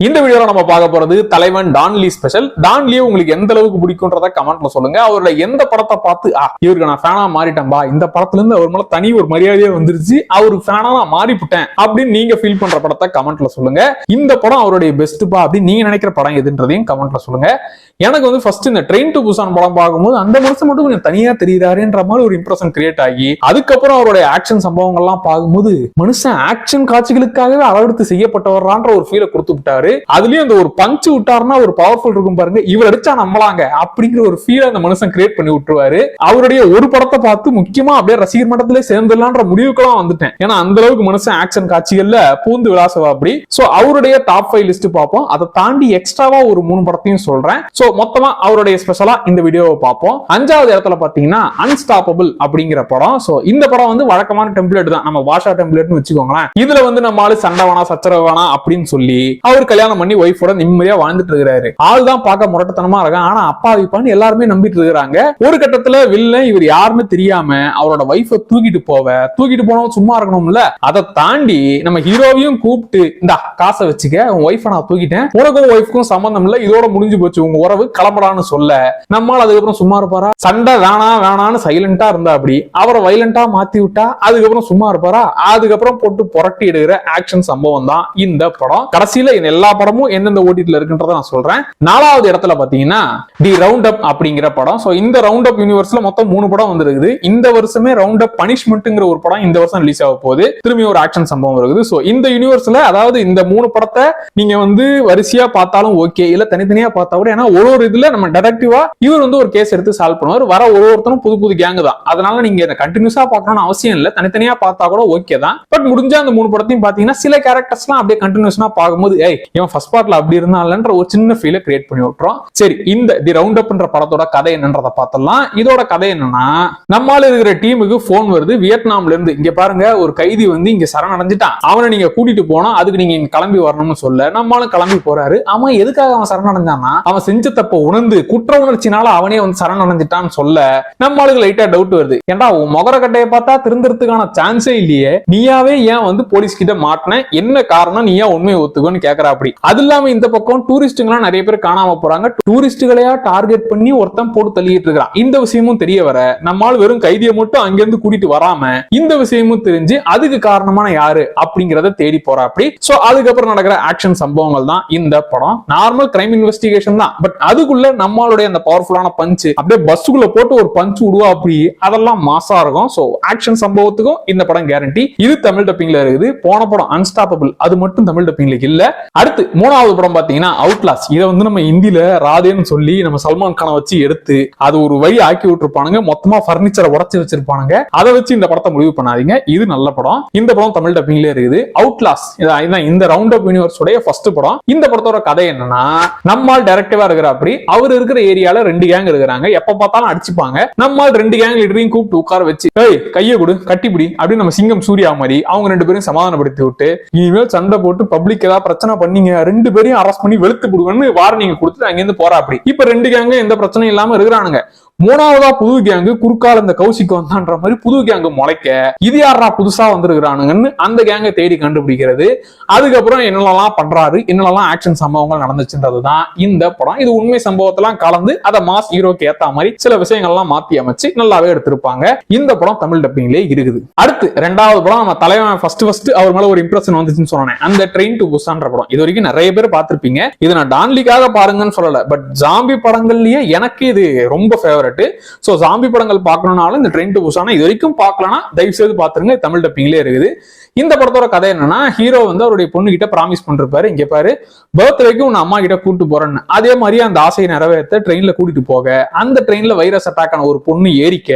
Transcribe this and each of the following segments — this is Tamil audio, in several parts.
இந்த வீடியோல நம்ம பார்க்க போறது தலைவன் டான்லி ஸ்பெஷல். டான்லி உங்களுக்கு எந்த அளவுக்கு பிடிக்கும்ன்றத கமெண்ட்ல சொல்லுங்க. அவரோட எந்த படத்தை பார்த்து "ஆ, இவருக்கு நான் ஃபேனா மாறிட்டேன்பா இந்த படத்துல இருந்து அவர் மேல தனி ஒரு மரியாதையே வந்துருச்சு அவருக்கு ஃபேனா நான் மாறிவிட்டேன் அப்படின்னு நீங்க ஃபீல் பண்ற படத்தை கமெண்ட்ல சொல்லுங்க. இந்த படம் அவருடைய பெஸ்ட்பா அப்படின்னு நீங்க நினைக்கிற படம் எதுன்றதையும் கமெண்ட்ல சொல்லுங்க. எனக்கு வந்து ஃபர்ஸ்ட் இந்த ட்ரெயின் டு புசான் படம் பார்க்கும்போது அந்த மனுஷன் மட்டும் கொஞ்சம் தனியா தெரியுறாருன்ற மாதிரி ஒரு இம்ப்ரெஷன் கிரியேட் ஆகி அதுக்கப்புறம் அவருடைய ஆக்ஷன் சம்பவங்கள்லாம் பார்க்கும்போது மனுஷன் ஆக்ஷன் காட்சிகளுக்காகவே அளவெடுத்து செய்யப்பட்டவரான்ற ஒரு ஃபீலை கொடுத்து விட்டாரு அதுலயும் அந்த ஒரு பஞ்ச் விட்டாருன்னா ஒரு பவர்ஃபுல் இருக்கும் பாருங்க. இவர் அடிச்சா நம்மளாங்க அப்படிங்கிற ஒரு ஃபீல் அந்த மனுஷன் கிரியேட் பண்ணி விட்டுருவாரு. அவருடைய ஒரு படத்தை பார்த்து முக்கியமா அப்படியே ரசிகர் மட்டத்திலே சேர்ந்துடலான்ற முடிவுக்கெல்லாம் வந்துட்டேன். ஏன்னா அந்த அளவுக்கு மனுஷன் ஆக்ஷன் காட்சிகள்ல பூந்து விளாசவா அப்படி சோ அவருடைய டாப் ஃபைவ் லிஸ்ட் பார்ப்போம். அதை தாண்டி எக்ஸ்ட்ராவா ஒரு மூணு படத்தையும் சொல்றேன். சோ மொத்தமா அவருடைய ஸ்பெஷலா இந்த வீடியோவை பார்ப்போம். அஞ்சாவது இடத்துல பாத்தீங்கன்னா அன்ஸ்டாப்பபிள் அப்படிங்கிற படம். சோ இந்த படம் வந்து வழக்கமான டெம்ப்ளேட் தான். நம்ம பாஷா டெம்ப்ளேட்னு வச்சுக்கோங்களேன். இதுல வந்து நம்ம ஆளு சண்டை வேணா சச்சரவு வேணா அப்படின்னு சொல்லி அவர் கல்யாணம் பண்ணி ஒய்ஃபோட நிம்மதியா வாழ்ந்துட்டு இருக்கிறாரு. ஆள் தான் பார்க்க முரட்டத்தனமா இருக்கான். ஆனா அப்பா வைப்பான்னு எல்லாருமே நம்பிட்டு இருக்கிறாங்க. ஒரு கட்டத்துல வில்ல இவர் யாருன்னு தெரியாம அவரோட ஒய்ஃபை தூக்கிட்டு போவ. தூக்கிட்டு போனவன் சும்மா இருக்கணும்ல. அதை தாண்டி நம்ம ஹீரோவையும் கூப்பிட்டு இந்த காசை வச்சுக்க. உன் ஒய்ஃபை நான் தூக்கிட்டேன். உனக்கும் ஒய்ஃப்க்கும் சம்பந்தம் இல்ல. இதோட முடிஞ்சு போச்சு. உங்க உறவு கிளம்பலான்னு சொல்ல. நம்மால் அதுக்கப்புறம் சும்மா இருப்பாரா? சண்டை வேணா வேணான்னு சைலண்டா இருந்தா அப்படி. அவரை வைலண்டா மாத்தி விட்டா அதுக்கப்புறம் சும்மா இருப்பாரா? அதுக்கப்புறம் போட்டு புரட்டி எடுக்கிற ஆக்ஷன் சம்பவம் தான் இந்த படம். கடைசியில எல்லா எல்லா படமும் எந்தெந்த ஓட்டிட்டுல இருக்குன்றத நான் சொல்றேன். நாலாவது இடத்துல பாத்தீங்கன்னா தி ரவுண்ட் அப் அப்படிங்கிற படம். சோ இந்த ரவுண்ட் அப் யூனிவர்ஸ்ல மொத்தம் மூணு படம் வந்திருக்குது. இந்த வருஷமே ரவுண்ட் அப் பனிஷ்மெண்ட்ங்கிற ஒரு படம் இந்த வருஷம் ரிலீஸ் ஆக போகுது. திரும்பி ஒரு ஆக்ஷன் சம்பவம் இருக்குது. சோ இந்த யூனிவர்ஸ்ல அதாவது இந்த மூணு படத்தை நீங்க வந்து வரிசையா பார்த்தாலும் ஓகே இல்ல தனித்தனியா பார்த்தா கூட ஏன்னா ஒரு ஒரு இதுல நம்ம டெடக்டிவா இவர் வந்து ஒரு கேஸ் எடுத்து சால்வ் பண்ணுவார். வர ஒரு ஒருத்தரும் புது புது கேங் தான். அதனால நீங்க இதை கண்டினியூஸா பார்க்கணும்னு அவசியம் இல்ல. தனித்தனியா பார்த்தா கூட ஓகே தான். பட் முடிஞ்ச அந்த மூணு படத்தையும் பாத்தீங்கன்னா சில கேரக்டர்ஸ்லாம் அப்படியே கண்டினியூஸ்னா பார்க்கும்போது ஏய் இவன் ஃபர்ஸ்ட் பார்ட்ல அப்படி இருந்தான்லன்ற ஒரு சின்ன ஃபீலை கிரியேட் பண்ணி விட்டுறோம். சரி இந்த தி ரவுண்ட் அப்ன்ற படத்தோட கதை என்னன்றதை பார்த்தலாம் இதோட கதை என்னன்னா நம்மால இருக்கிற டீமுக்கு போன் வருது. வியட்நாம்ல இருந்து இங்க பாருங்க ஒரு கைதி வந்து இங்க சரணடைஞ்சிட்டான். அவனை நீங்க கூட்டிட்டு போனா அதுக்கு நீங்க இங்க கிளம்பி வரணும்னு சொல்ல நம்மளும் கிளம்பி போறாரு. அவன் எதுக்காக அவன் சரணடைஞ்சான்னா அவன் செஞ்ச தப்ப உணர்ந்து குற்ற உணர்ச்சினால அவனே வந்து சரணடைஞ்சிட்டான்னு சொல்ல நம்மளுக்கு லைட்டா டவுட் வருது. ஏன்டா உன் முகர கட்டையை பார்த்தா திருந்துறதுக்கான சான்ஸே இல்லையே. நீயாவே ஏன் வந்து போலீஸ் கிட்ட மாட்டின? என்ன காரணம்? நீ ஏன் உண்மையை ஒத்துக்கோன்னு கேக்குற அப்படி. மாதிரி. அது இல்லாம இந்த பக்கம் டூரிஸ்டுங்களாம் நிறைய பேர் காணாம போறாங்க. டூரிஸ்டுகளையா டார்கெட் பண்ணி ஒருத்தன் போட்டு தள்ளிட்டு இருக்கிறான். இந்த விஷயமும் தெரிய வர நம்மால் வெறும் கைதியை மட்டும் அங்கிருந்து கூட்டிட்டு வராம இந்த விஷயமும் தெரிஞ்சு அதுக்கு காரணமான யாரு அப்படிங்கறத தேடி போறா அப்படி. சோ அதுக்கப்புறம் நடக்கிற ஆக்ஷன் சம்பவங்கள் தான் இந்த படம். நார்மல் கிரைம் இன்வெஸ்டிகேஷன் தான். பட் அதுக்குள்ள நம்மளுடைய அந்த பவர்ஃபுல்லான பஞ்ச் அப்படியே பஸ்ஸுக்குள்ள போட்டு ஒரு பஞ்ச் விடுவா அப்படி அதெல்லாம் மாசா இருக்கும். சோ ஆக்ஷன் சம்பவத்துக்கும் இந்த படம் கேரண்டி இது தமிழ் டப்பிங்ல இருக்குது. போன படம் அன்ஸ்டாப்பபிள் அது மட்டும் தமிழ் டப்பிங்ல இல்ல. அடுத்து அடுத்து மூணாவது படம் பாத்தீங்கன்னா அவுட்லாஸ் இதை வந்து நம்ம இந்தியில ராதேன்னு சொல்லி நம்ம சல்மான் கானை வச்சு எடுத்து அது ஒரு வழி ஆக்கி விட்டுருப்பானுங்க. மொத்தமா பர்னிச்சரை உடச்சு வச்சிருப்பானுங்க. அதை வச்சு இந்த படத்தை முடிவு பண்ணாதீங்க. இது நல்ல படம். இந்த படம் தமிழ் டப்பிங்ல இருக்குது. அவுட்லாஸ் இந்த ரவுண்ட் அப் யூனிவர்ஸ் உடைய ஃபர்ஸ்ட் படம். இந்த படத்தோட கதை என்னன்னா நம்மால் டைரக்டிவா இருக்கிற அப்படி அவர் இருக்கிற ஏரியால ரெண்டு கேங் இருக்கிறாங்க. எப்ப பார்த்தாலும் அடிச்சுப்பாங்க. நம்மால் ரெண்டு கேங் லீடரையும் கூப்பிட்டு உட்கார வச்சு ஏய் கையை கொடு கட்டிப்பிடி அப்படின்னு நம்ம சிங்கம் சூர்யா மாதிரி அவங்க ரெண்டு பேரும் சமாதானப்படுத்தி விட்டு இனிமேல் சண்டை போட்டு பப்ளிக் ஏதாவது பிரச்சனை பண்ணி நீங்க ரெண்டு பேரையும் அரெஸ்ட் பண்ணி வெளுத்து விடுவேன்னு வார்னிங் கொடுத்துட்டு அங்கிருந்து போறா அப்படி. இப்ப ரெண்டு கேங்க எந்த பிரச்சனையும் இல்லாம இருக்கிறானுங்க. மூணாவதா புது கேங்கு குறுக்கால இந்த கௌசிக்கு வந்தான்ற மாதிரி புது கேங்கு முளைக்க இது யாரா புதுசா வந்திருக்கிறானுங்கன்னு அந்த கேங்கை தேடி கண்டுபிடிக்கிறது. அதுக்கப்புறம் என்னெல்லாம் பண்றாரு என்னெல்லாம் ஆக்ஷன் சம்பவங்கள் நடந்துச்சுன்றதுதான் இந்த படம். இது உண்மை சம்பவத்தெல்லாம் கலந்து அதை மாஸ் ஹீரோக்கு ஏத்த மாதிரி சில விஷயங்கள்லாம் மாத்தி அமைச்சு நல்லாவே எடுத்திருப்பாங்க. இந்த படம் தமிழ் டப்பிங்லேயே இருக்குது. அடுத்து ரெண்டாவது படம் நம்ம தலைவன் ஃபர்ஸ்ட் ஃபர்ஸ்ட் அவர் மேல ஒரு இம்ப்ரெஷன் வந்துச்சுன்னு சொன்னேன். அந்த ட்ரெயின் டு புசான்ற படம். இது வரைக்கும் நிறைய பேர் பார்த்திருப்பீங்க. இது நான் டான்லிக்காக பாருங்கன்னு சொல்லல பட் ஜாம்பி படங்கள்லயே எனக்கு இது ரொம்ப ஃபேவரட் எடுத்துக்காட்டு ஸோ சாம்பி படங்கள் பார்க்கணும்னாலும் இந்த ட்ரெயின் டு புசானா இது வரைக்கும் பார்க்கலன்னா தயவு செய்து பாத்துருங்க தமிழ் டப்பிங்லேயே இருக்குது. இந்த படத்தோட கதை என்னன்னா ஹீரோ வந்து அவருடைய பொண்ணு கிட்ட ப்ராமிஸ் பண்ணிருப்பாரு. இங்க பாரு பர்த்டேக்கு உன் அம்மா கிட்ட கூட்டு போறேன்னு. அதே மாதிரி அந்த ஆசையை நிறைவேற்ற ட்ரெயின்ல கூட்டிட்டு போக. அந்த ட்ரெயின்ல வைரஸ் அட்டாக் ஆன ஒரு பொண்ணு ஏறிக்க.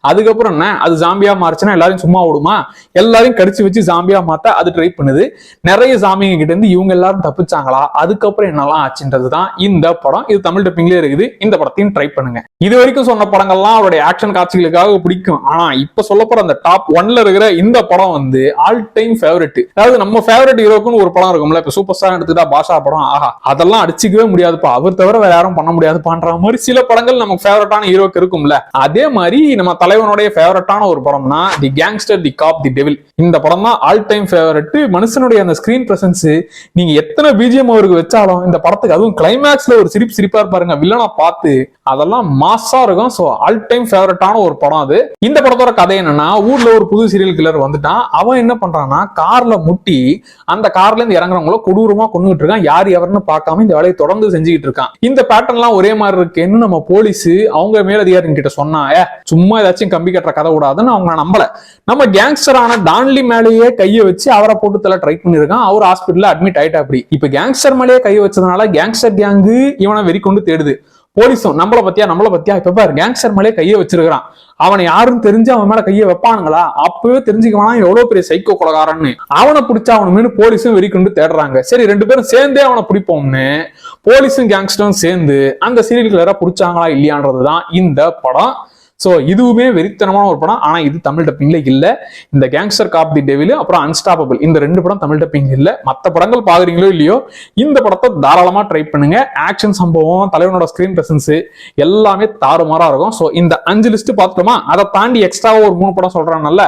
அதுக்கப்புறம் என்ன? அது ஜாம்பியா மாறுச்சுன்னா எல்லாரும் சும்மா விடுமா? எல்லாரையும் கடிச்சு வச்சு ஜாம்பியா மாத்தா அது ட்ரை பண்ணுது. நிறைய ஜாம்பிங்க கிட்ட இருந்து இவங்க எல்லாரும் தப்பிச்சாங்களா? அதுக்கப்புறம் என்னெல்லாம் ஆச்சுன்றது தான் இந்த படம். இது தமிழ் டப்பிங்லேயே இருக்குது. இந்த படத்தையும் ட்ரை பண்ணுங்க. இது வரைக்கும் சொன்ன படங்கள்லாம் அவருடைய ஆக்ஷன் காட்சிகளுக்காக பிடிக்கும். ஆனா இப்ப சொல்லப்போற அந்த டாப் ஒன்ல இருக்கிற இந்த படம் வந்து ஆல் ஆல் டைம் ஃபேவரட் அதாவது நம்ம ஃபேவரட் ஹீரோக்குன்னு ஒரு படம் இருக்கும்ல இப்ப சூப்பர் ஸ்டார் எடுத்துக்கிட்டா பாஷா படம் ஆஹா அதெல்லாம் அடிச்சுக்கவே முடியாதுப்பா. அவர் தவிர வேற யாரும் பண்ண முடியாதுப்பான்ற மாதிரி சில படங்கள் நமக்கு ஃபேவரட்டான ஹீரோக்கு இருக்கும்ல. அதே மாதிரி நம்ம தலைவனுடைய ஃபேவரட்டான ஒரு படம்னா the gangster the cop the devil இந்த படம் தான் ஆல் டைம் ஃபேவரட் மனுஷனுடைய அந்த ஸ்கிரீன் பிரசன்ஸ் நீங்க எத்தனை பிஜிஎம் அவருக்கு வச்சாலும் இந்த படத்துக்கு அதுவும் கிளைமேக்ஸ்ல ஒரு சிரிப்பு சிரிப்பா இருப்பாருங்க. வில்லனா பார்த்து அதெல்லாம் மாசா இருக்கும். ஸோ ஆல் டைம் ஃபேவரட்டான ஒரு படம் அது. இந்த படத்தோட கதை என்னன்னா ஊர்ல ஒரு புது சீரியல் கில்லர் வந்துட்டான். அவன் என்ன பண்றான்னா கார்ல முட்டி அந்த கார்ல இருந்து இறங்குறவங்கள கொடூரமா கொண்டுகிட்டு இருக்கான். யார் எவருன்னு பார்க்காம இந்த வேலையை தொடர்ந்து செஞ்சுக்கிட்டு இருக்கான். இந்த பேட்டர்ன் எல்லாம் ஒரே மாதிரி இருக்குன்னு நம்ம போலீஸ் அவங்க மேலதிகாரின் கிட்ட சொன்னா "ஏ, சும்மா ஏதாச்சும் கம்பி கட்டுற கதை விடாதுன்னு அவங்க நம்பல. நம்ம கேங்ஸ்டரான டான்லி மேலேயே கையை வச்சு அவரை போட்டு தலை ட்ரை பண்ணிருக்கான் அவர் ஹாஸ்பிட்டல்ல அட்மிட் ஆயிட்டா அப்படி இப்ப கேங்ஸ்டர் மேலேயே கையை வச்சதுனால கேங்ஸ்டர் கேங்கு இவனை வெறி கொண்டு தேடுது. போலீஸும் நம்மள பத்தியா நம்மள பத்தியா? இப்ப பாரு கேங்ஸ்டர் மேலே கையை வச்சிருக்கிறான். அவனை யாரும் தெரிஞ்சு அவன் மேல கையை வைப்பானுங்களா? அப்பவே தெரிஞ்சுக்க எவ்வளவு பெரிய சைக்கோ கொலகாரன்னு. அவனை பிடிச்சா அவன் மீன் போலீஸும் வெறி கொண்டு தேடுறாங்க. சரி ரெண்டு பேரும் சேர்ந்தே அவனை பிடிப்போம்னு போலீஸும் கேங்ஸ்டரும் சேர்ந்து அந்த சீரியல் கிளரா பிடிச்சாங்களா இல்லையான்றதுதான் இந்த படம். ஸோ இதுவுமே வெறித்தனமான ஒரு படம். ஆனால் இது தமிழ் டப்பிங்ல இல்லை. இந்த கேங்ஸ்டர் காப் தி டெவில் அப்புறம் அன்ஸ்டாப்பபிள் இந்த ரெண்டு படம் தமிழ் டப்பிங் இல்லை. மற்ற படங்கள் பாக்குறீங்களோ இல்லையோ இந்த படத்தை தாராளமாக ட்ரை பண்ணுங்க. ஆக்ஷன் சம்பவம் தலைவனோட ஸ்கிரீன் பிரசன்ஸ் எல்லாமே தாறுமாறா இருக்கும். ஸோ இந்த அஞ்சு லிஸ்ட் பார்த்துட்டோமா? அதை தாண்டி எக்ஸ்ட்ராவாக ஒரு மூணு படம் சொல்றாங்கல்ல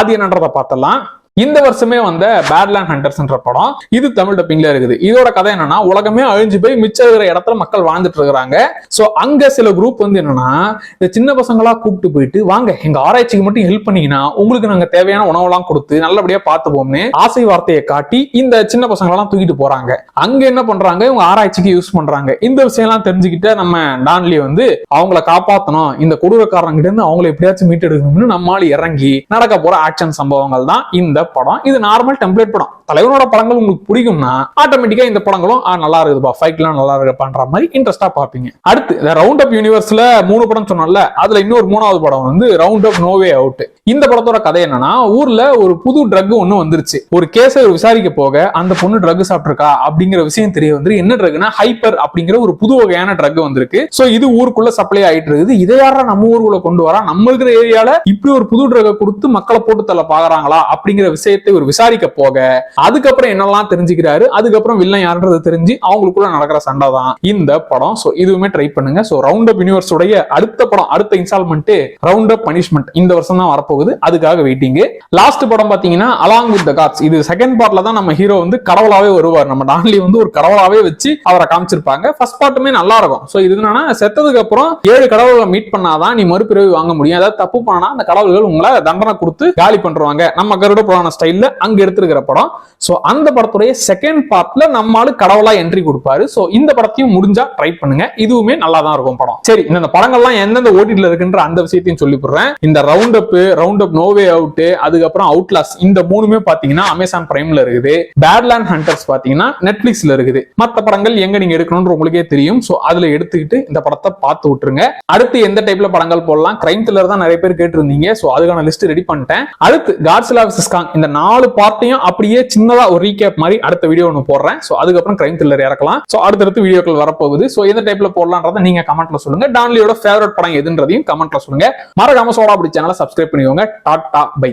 அது என்னன்றதை பார்த்தலாம் இந்த வருஷமே வந்த பேட்லேண்ட் ஹண்டர்ஸ்ன்ற படம். இது தமிழ் டப்பிங்ல இருக்குது. இதோட கதை என்னன்னா உலகமே அழிஞ்சு போய் மிச்சம் இருக்கிற இடத்துல மக்கள் வாழ்ந்துட்டு இருக்கிறாங்க. ஸோ அங்க சில குரூப் வந்து என்னன்னா இந்த சின்ன பசங்களா கூப்பிட்டு போயிட்டு வாங்க எங்க ஆராய்ச்சிக்கு மட்டும் ஹெல்ப் பண்ணீங்கன்னா உங்களுக்கு நாங்க தேவையான உணவெல்லாம் கொடுத்து நல்லபடியா பார்த்துப்போம்னு ஆசை வார்த்தையை காட்டி இந்த சின்ன பசங்களெல்லாம் தூக்கிட்டு போறாங்க. அங்க என்ன பண்றாங்க? இவங்க ஆராய்ச்சிக்கு யூஸ் பண்றாங்க. இந்த விஷயம்லாம் தெரிஞ்சுக்கிட்ட நம்ம டான்லி வந்து அவங்கள காப்பாத்தணும். இந்த கொடூரக்காரங்கிட்ட இருந்து அவங்கள எப்படியாச்சும் மீட்டெடுக்கணும்னு நம்மளால இறங்கி நடக்க போற ஆக்ஷன் சம்பவங்கள் தான் இந்த படம். இது நார்மல் டெம்ப்ளேட் படம். தலைவனோட படங்கள் உங்களுக்கு பிடிக்கும்னா ஆட்டோமேட்டிக்கா இந்த படங்களும் ஆ, நல்லா இருக்குதுப்பா ஃபைட்லாம் நல்லா இருக்குப்பான்ற மாதிரி இன்ட்ரெஸ்டா பாப்பீங்க அடுத்து இந்த ரவுண்ட் அப் யூனிவர்ஸ்ல மூணு படம் சொன்னோம்ல அதுல இன்னொரு மூணாவது படம் வந்து ரவுண்ட் அப் நோவே அவுட் இந்த படத்தோட கதை என்னன்னா ஊர்ல ஒரு புது ட்ரக் ஒண்ணு வந்துருச்சு. ஒரு கேஸை விசாரிக்க போக அந்த பொண்ணு ட்ரக் சாப்பிட்டிருக்கா அப்படிங்கிற விஷயம் தெரிய வந்து என்ன ட்ரக்னா ஹைப்பர் அப்படிங்கிற ஒரு புது வகையான ட்ரக் வந்திருக்கு. சோ இது ஊருக்குள்ள சப்ளை ஆயிட்டு இருக்குது. இதை யாரா நம்ம ஊருக்குள்ள கொண்டு வரா? நம்ம இருக்கிற ஏரியால இப்படி ஒரு புது ட்ரக்கை கொடுத்து மக்களை போட்டு தள்ள பாக்குறாங்களா அப்படிங்கிற விஷயத்தை ஒரு விசாரிக்க போக அதுக்கப்புறம் என்னெல்லாம் தெரிஞ்சுக்கிறாரு? அதுக்கப்புறம் வில்லன் யாருன்றது தெரிஞ்சு அவங்களுக்குள்ள நடக்கிற சண்டை தான் இந்த படம். ஸோ இதுவுமே ட்ரை பண்ணுங்க. ஸோ ரவுண்ட் அப் யூனிவர்ஸ் உடைய அடுத்த படம் அடுத்த இன்ஸ்டால்மெண்ட் ரவுண்ட் அப் பனிஷ்மெண்ட் இந்த வருஷம் தான் வரப்போகுது. அதுக்காக வெயிட்டிங் லாஸ்ட் படம் பாத்தீங்கன்னா அலாங் வித் த காட்ஸ் இது செகண்ட் பார்ட்ல தான் நம்ம ஹீரோ வந்து கடவுளாவே வருவார். நம்ம டான்லி வந்து ஒரு கடவுளாவே வச்சு அவரை காமிச்சிருப்பாங்க. ஃபர்ஸ்ட் பார்ட்டுமே நல்லா இருக்கும். ஸோ இது என்னன்னா செத்ததுக்கு அப்புறம் ஏழு கடவுளை மீட் பண்ணாதான் நீ மறுபிறவி வாங்க முடியும். அதாவது தப்பு பண்ணா அந்த கடவுள்கள் உங்களை தண்டனை கொடுத்து காலி பண்றாங்க. நம்ம கருட புராண ஸ்டைல்ல அங்க எடுத்திருக்கிற படம். ஸோ அந்த படத்துடைய செகண்ட் பார்ட்ல நம்மளால கடவுளா என்ட்ரி கொடுப்பாரு. ஸோ இந்த படத்தையும் முடிஞ்சா ட்ரை பண்ணுங்க. இதுவுமே நல்லா தான் இருக்கும் படம். சரி இந்த படங்கள்லாம் எந்தெந்த ஓட்டில இருக்குன்ற அந்த விஷயத்தையும் சொல்லி போடுறேன் இந்த round up round up no way out அதுக்கப்புறம் அவுட்லாஸ் இந்த மூணுமே பாத்தீங்கன்னா அமேசான் பிரைம்ல இருக்குது. பேட்லேண்ட் ஹண்டர்ஸ் பாத்தீங்கன்னா நெட்ஃபிளிக்ஸ்ல இருக்குது. மற்ற படங்கள் எங்க நீங்க எடுக்கணும்னு உங்களுக்கே தெரியும். ஸோ அதுல எடுத்துக்கிட்டு இந்த படத்தை பார்த்து விட்டுருங்க. அடுத்து எந்த டைப்ல படங்கள் போடலாம்? கிரைம் த்ரில்லர் தான் நிறைய பேர் கேட்டிருந்தீங்க. ஸோ அதுக்கான லிஸ்ட் ரெடி பண்ணிட்டேன். அடுத்து காட்ஸிலா விசஸ் இந்த நாலு பார்ட்டையும் அப்படியே சின்னதா ஒரு ரீகேப் மாதிரி அடுத்த வீடியோ ஒன்று போடுறேன். சோ அதுக்கப்புறம் கிரைம் த்ரில்லர் இறக்கலாம். சோ அடுத்தடுத்து வீடியோக்கள் வரப்போகுது. சோ எந்த டைப்ல போடலான்றத நீங்க கமெண்ட்ல சொல்லுங்க. டான்லியோட ஃபேவரட் படம் எதுன்றதையும் கமெண்ட்ல சொல்லுங்க. மறக்காம சோடா பிடிச்ச சேனலை சப்ஸ்கிரைப் பண்ணிக்கோங்க. Tata bye